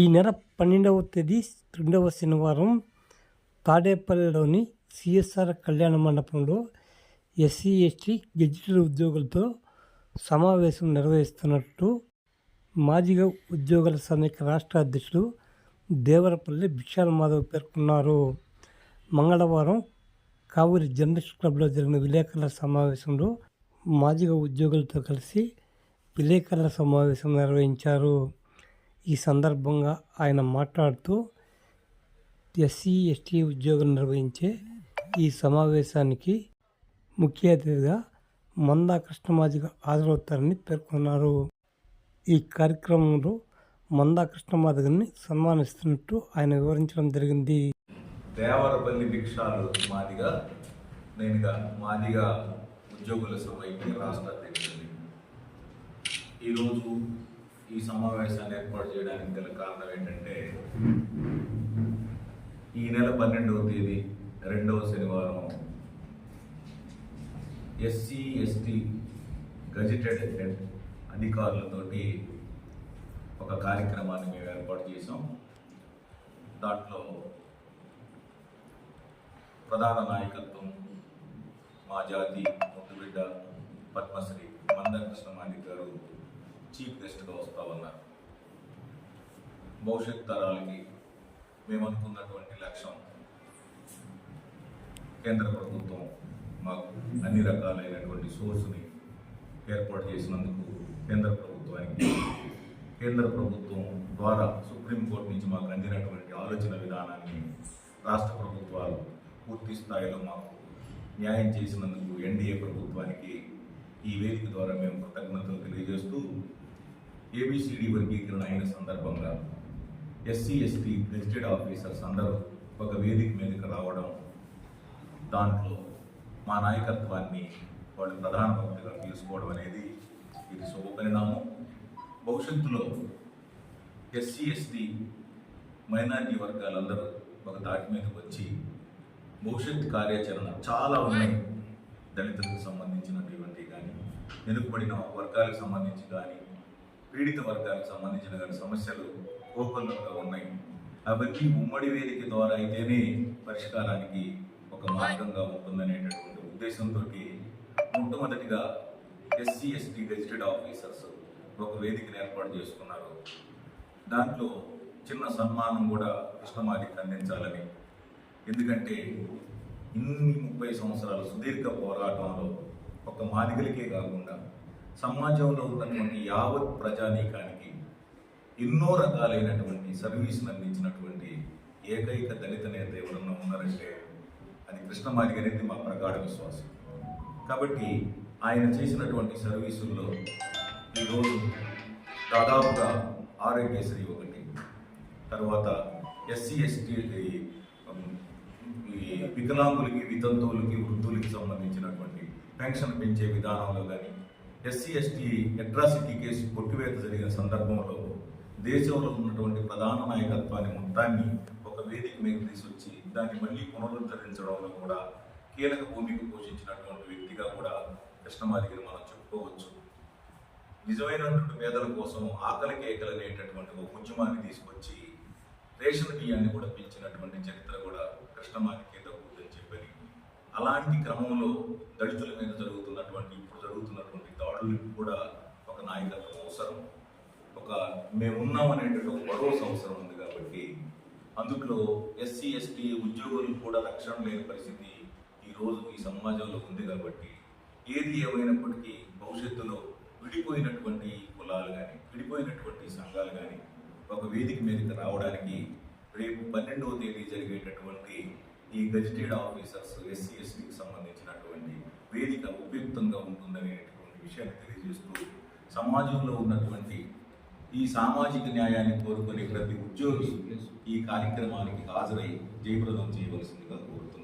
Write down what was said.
ఈ నెల పన్నెండవ తేదీ రెండవ శనివారం తాడేపల్లిలోని సిఎస్ఆర్ కళ్యాణ మండపంలో ఎస్సీ ఎస్టీ గెజిటెడ్ ఉద్యోగులతో సమావేశం నిర్వహిస్తున్నట్టు మాదిగ ఉద్యోగుల సమైక్య రాష్ట్ర అధ్యక్షుడు దేవరపల్లి విశాల్ మాధవ్ పేర్కొన్నారు. మంగళవారం కావూరి జర్నలిస్ట్ క్లబ్లో జరిగిన విలేకరుల సమావేశంలో మాదిగ ఉద్యోగులతో కలిసి విలేకరుల సమావేశం నిర్వహించారు. ఈ సందర్భంగా ఆయన మాట్లాడుతూ ఎస్సీ ఎస్టీ ఉద్యోగులు నిర్వహించే ఈ సమావేశానికి ముఖ్య అతిథిగా మందా కృష్ణమాదిగ హాజరవుతారని పేర్కొన్నారు. ఈ కార్యక్రమంలో మందా కృష్ణమాదిగని సన్మానిస్తున్నట్టు ఆయన వివరించడం జరిగింది. దేవరపల్లి భిక్షాలు మాదిగా నేనుగా మాదిగా ఉద్యోగుల సమైక్య రాష్ట్ర అధ్యక్షుడిని. ఈరోజు ఈ సమావేశాన్ని ఏర్పాటు చేయడానికి గల కారణం ఏంటంటే ఈ నెల పన్నెండవ తేదీ రెండవ శనివారం ఎస్సీ ఎస్టీ గజెటెడ్ అధికారులతోటి ఒక కార్యక్రమాన్ని మేము ఏర్పాటు చేసాం దాంట్లో ప్రధాన నాయకత్వం మా జాతి ముద్దుబిడ్డ పద్మశ్రీ మందర కృష్ణమాణి చీఫ్ గెస్ట్గా వస్తా ఉన్నారు భవిష్యత్ తరాలకి మేము అనుకున్నటువంటి లక్ష్యం కేంద్ర ప్రభుత్వం మాకు అన్ని రకాలైనటువంటి సోర్స్ని ఏర్పాటు చేసినందుకు కేంద్ర ప్రభుత్వానికి కేంద్ర ప్రభుత్వం ద్వారా సుప్రీంకోర్టు నుంచి మాకు అందినటువంటి ఆలోచన విధానాన్ని రాష్ట్ర ప్రభుత్వాలు పూర్తి స్థాయిలో మాకు న్యాయం చేసినందుకు ఎన్డీఏ ప్రభుత్వానికి ఈ వేదిక ద్వారా మేము కృతజ్ఞతలు తెలియజేస్తూ ఏబిసిడి వర్గీకరణ అయిన సందర్భంగా ఎస్సీ ఎస్టీ గెజిటెడ్ ఆఫీసర్స్ అందరూ ఒక వేదిక మీదకి రావడం దాంట్లో మా నాయకత్వాన్ని వాళ్ళు ప్రధాన భక్తిగా తీసుకోవడం అనేది ఇది శుభపరిణామం భవిష్యత్తులో ఎస్సీ ఎస్టీ మైనారిటీ వర్గాలందరూ ఒక దాటి మీదకి వచ్చి భవిష్యత్ కార్యాచరణ చాలా ఉన్నాయి. దళితులకు సంబంధించినటువంటి కానీ వెనుకబడిన వర్గాలకు సంబంధించి కానీ పీడిత వర్గాలకు సంబంధించిన కానీ సమస్యలు కోకొల్లలుగా ఉన్నాయి. అవన్నీ ఉమ్మడి వేదిక ద్వారా అయితేనే పరిష్కారానికి ఒక మార్గంగా ఉంటుందనేటటువంటి ఉద్దేశంతో మొట్టమొదటిగా ఎస్సీ ఎస్టీ గెజిటెడ్ ఆఫీసర్స్ ఒక వేదికను ఏర్పాటు చేసుకున్నారు. దాంట్లో చిన్న సన్మానం కూడా కృష్ణమాదికి అందించాలని. ఎందుకంటే ఇన్ని ముప్పై సంవత్సరాల సుదీర్ఘ పోరాటంలో ఒక మాదిగలకే కాకుండా సమాజంలో ఉన్నటువంటి యావత్ ప్రజానీకానికి ఎన్నో రకాలైనటువంటి సర్వీసులు అందించినటువంటి ఏకైక దళిత నేత ఎవరన్నా ఉన్నారంటే అది కృష్ణమాలి అనేది మా ప్రగాఢ విశ్వాసం. కాబట్టి ఆయన చేసినటువంటి సర్వీసుల్లో ఈరోజు దాదాపుగా ఆరోగ్యశ్రీ ఒకటి తర్వాత ఎస్సీ ఎస్టీ ఈ వికలాంగులకి వితంతువులకి వృద్ధులకి సంబంధించినటువంటి పెన్షన్ పెంచే విధానంలో కానీ ఎస్సీ ఎస్టీ అట్రాసిటీ కేసు కొట్టివేత జరిగిన సందర్భంలో దేశంలో ఉన్నటువంటి ప్రధాన నాయకత్వాన్ని మొత్తాన్ని ఒక వేదిక మీద తీసుకొచ్చి దాన్ని మళ్ళీ పునరుద్ధరించడంలో కూడా కీలక భూమికి పోషించినటువంటి వ్యక్తిగా కూడా కృష్ణమాదిగిరి మనం చెప్పుకోవచ్చు. నిజమైనటువంటి పేదల కోసం ఆకలి కేకలు అనేటటువంటి ఒక ఉద్యమాన్ని తీసుకొచ్చి రేషన్ బియ్యాన్ని కూడా పెంచినటువంటి చరిత్ర కూడా కృష్ణమాదికి దక్కుతుందని చెప్పని అలాంటి క్రమంలో దళితుల మీద జరుగుతున్నటువంటి ఇప్పుడు జరుగుతున్నటువంటి దాడులకు కూడా ఒక నాయకత్వం అవసరం ఒక మేమున్నాం అనేటువంటి ఒక భరోసా అవసరం ఉంది కాబట్టి అందులో ఎస్సీ ఎస్టీ ఉద్యోగులు కూడా రక్షణ లేని పరిస్థితి ఈ రోజు ఈ సమాజంలో ఉంది కాబట్టి ఏది ఏమైనప్పటికీ భవిష్యత్తులో విడిపోయినటువంటి కులాలు కానీ విడిపోయినటువంటి సంఘాలు కానీ ఒక వేదిక మీదకి రావడానికి రేపు పన్నెండవ తేదీ జరిగేటటువంటి ఈ గజిటెడ్ ఆఫీసర్స్ ఎస్సీ ఎస్టీకి సంబంధించినటువంటి వేదిక ఉపయుక్తంగా ఉంటుందనేటువంటి విషయాన్ని తెలియజేస్తూ సమాజంలో ఉన్నటువంటి ఈ సామాజిక న్యాయాన్ని కోరుకునే ప్రతి ఉద్యోగి ఈ కార్యక్రమానికి హాజరై జయప్రదం చేయవలసిందిగా కోరుతున్నాను.